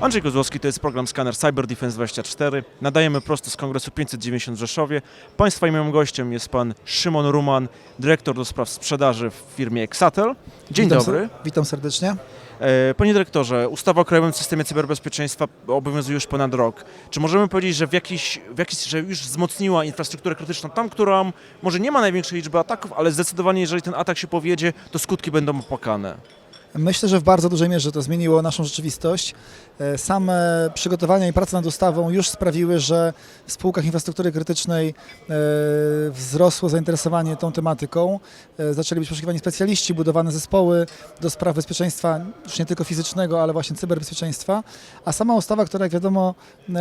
Andrzej Kozłowski, to jest program Scanner Cyber Defense 24. Nadajemy prosto z Kongresu 590 w Rzeszowie. Państwa i moim gościem jest pan Szymon Ruman, dyrektor do spraw sprzedaży w firmie Exatel. Dzień witam, dobry. ser- Witam serdecznie. E, Panie dyrektorze, ustawa o Krajowym Systemie Cyberbezpieczeństwa obowiązuje już ponad rok. Czy możemy powiedzieć, że, w jakiś, w jakiś, że już wzmocniła infrastrukturę krytyczną tam, która może nie ma największej liczby ataków, ale zdecydowanie jeżeli ten atak się powiedzie, to skutki będą opłakane? Myślę, że w bardzo dużej mierze to zmieniło naszą rzeczywistość. E, Same przygotowania i prace nad ustawą już sprawiły, że w spółkach infrastruktury krytycznej e, wzrosło zainteresowanie tą tematyką. E, Zaczęli być poszukiwani specjaliści, budowane zespoły do spraw bezpieczeństwa, już nie tylko fizycznego, ale właśnie cyberbezpieczeństwa. A sama ustawa, która jak wiadomo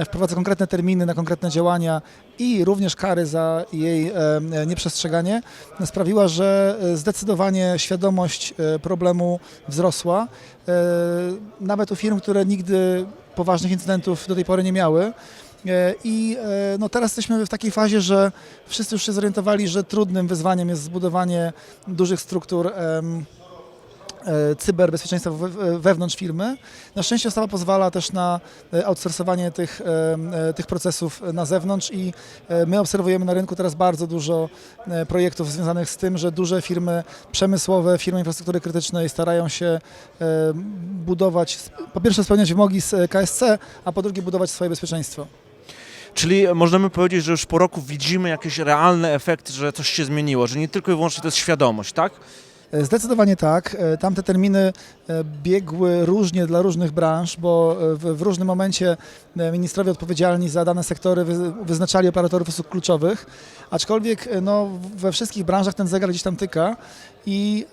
wprowadza konkretne terminy na konkretne działania i również kary za jej e, nieprzestrzeganie, sprawiła, że e, zdecydowanie świadomość e, problemu wzrosła. Nawet u firm, które nigdy poważnych incydentów do tej pory nie miały. I no teraz jesteśmy w takiej fazie, że wszyscy już się zorientowali, że trudnym wyzwaniem jest zbudowanie dużych struktur cyberbezpieczeństwa we- wewnątrz firmy. Na szczęście ustawa pozwala też na e, outsourcowanie tych, e, tych procesów na zewnątrz i e, my obserwujemy na rynku teraz bardzo dużo e, projektów związanych z tym, że duże firmy przemysłowe, firmy infrastruktury krytycznej starają się e, budować, po pierwsze spełniać wymogi z e, KSC, a po drugie budować swoje bezpieczeństwo. Czyli możemy powiedzieć, że już po roku widzimy jakiś realny efekt, że coś się zmieniło, że nie tylko i wyłącznie to jest świadomość, tak? E, Zdecydowanie tak. E, Tamte terminy e, biegły różnie dla różnych branż, bo w, w różnym momencie ministrowie odpowiedzialni za dane sektory wy, wyznaczali operatorów usług kluczowych, aczkolwiek no, we wszystkich branżach ten zegar gdzieś tam tyka i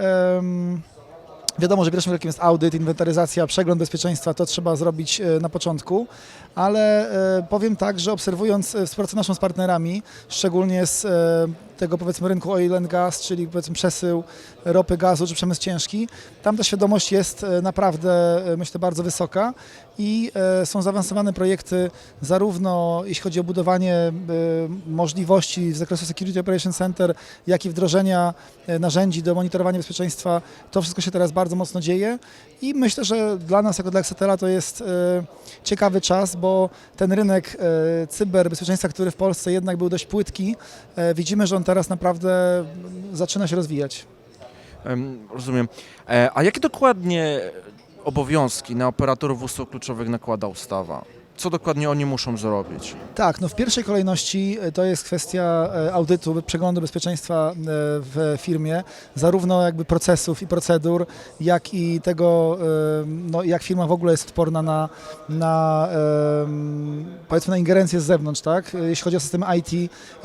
wiadomo, że pierwszym krokiem jest audyt, inwentaryzacja, przegląd bezpieczeństwa, to trzeba zrobić e, na początku, ale e, powiem tak, że obserwując e, współpracę naszą z partnerami, szczególnie z tego powiedzmy rynku oil and gas, czyli powiedzmy przesył ropy, gazu czy przemysł ciężki, tam ta świadomość jest naprawdę myślę bardzo wysoka i e, są zaawansowane projekty zarówno jeśli chodzi o budowanie e, możliwości z zakresu Security Operation Center, jak i wdrożenia e, narzędzi do monitorowania bezpieczeństwa. To wszystko się teraz bardzo mocno dzieje i myślę, że dla nas jako dla Exatela to jest ciekawy czas, bo ten rynek cyberbezpieczeństwa, który w Polsce jednak był dość płytki, widzimy, że on teraz naprawdę zaczyna się rozwijać. Em, Rozumiem. A jakie dokładnie obowiązki na operatorów usług kluczowych nakłada ustawa? Co dokładnie oni muszą zrobić? Tak, no w pierwszej kolejności e, to jest kwestia e, audytu, przeglądu bezpieczeństwa e, w firmie, zarówno jakby procesów i procedur, jak i tego, no, jak firma w ogóle jest odporna na, na powiedzmy na ingerencję z zewnątrz, tak? Jeśli chodzi o systemy IT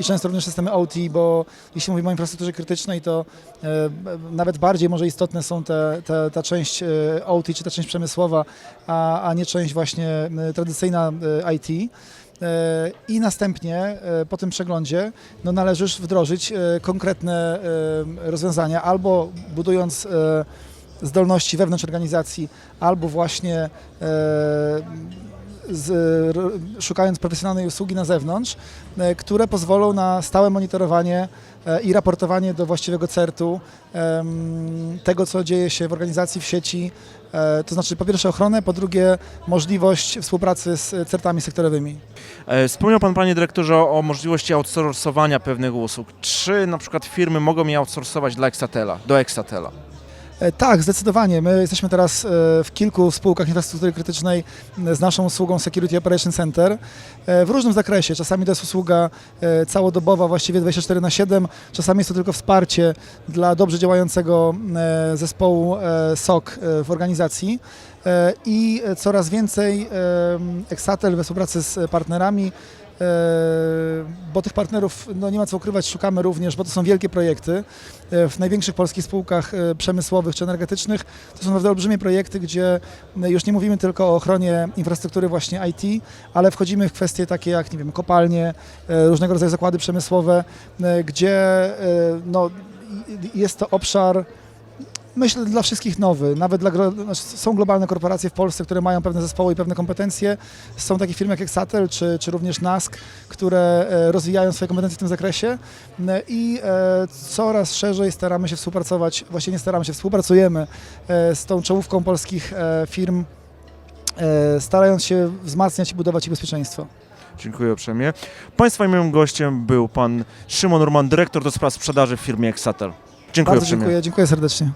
i często również systemy OT, bo jeśli mówimy o infrastrukturze krytycznej, to nawet bardziej może istotne są te, te, ta część OT czy ta część przemysłowa, a, a nie część właśnie tradycyjna e, IT. E, I następnie e, po tym przeglądzie no, należy już wdrożyć konkretne rozwiązania, albo budując zdolności wewnątrz organizacji, albo właśnie z, szukając profesjonalnej usługi na zewnątrz, e, które pozwolą na stałe monitorowanie e, i raportowanie do właściwego CERT-u tego, co dzieje się w organizacji, w sieci, e, to znaczy po pierwsze ochronę, po drugie możliwość współpracy z CERT-ami sektorowymi. Wspomniał Pan, Panie Dyrektorze, o możliwości outsourcowania pewnych usług. Czy na przykład firmy mogą je outsourcować dla Exatela, do Exatela? E, Tak, zdecydowanie. My jesteśmy teraz e, w kilku spółkach infrastruktury krytycznej e, z naszą usługą Security Operation Center w różnym zakresie. Czasami to jest usługa całodobowa, właściwie 24 na 7, czasami jest to tylko wsparcie dla dobrze działającego zespołu SOC w organizacji. I coraz więcej Exatel we współpracy z partnerami bo tych partnerów, no nie ma co ukrywać, szukamy również, bo to są wielkie projekty. E, W największych polskich spółkach e, przemysłowych czy energetycznych to są naprawdę olbrzymie projekty, gdzie już nie mówimy tylko o ochronie infrastruktury właśnie IT, ale wchodzimy w kwestie takie jak, nie wiem, kopalnie, różnego rodzaju zakłady przemysłowe, gdzie no, jest to obszar Myślę dla wszystkich nowy, nawet dla, znaczy są globalne korporacje w Polsce, które mają pewne zespoły i pewne kompetencje. Są takie firmy jak Exatel czy, czy również NASK, które e, rozwijają swoje kompetencje w tym zakresie E, i e, coraz szerzej staramy się współpracować, właściwie nie staramy się, współpracujemy z tą czołówką polskich firm starając się wzmacniać i budować ich bezpieczeństwo. Dziękuję uprzejmie. Państwa i moim gościem był pan Szymon Urman, dyrektor do spraw sprzedaży w firmie Exater. Dziękuję Bardzo uprzejmie. dziękuję, dziękuję serdecznie.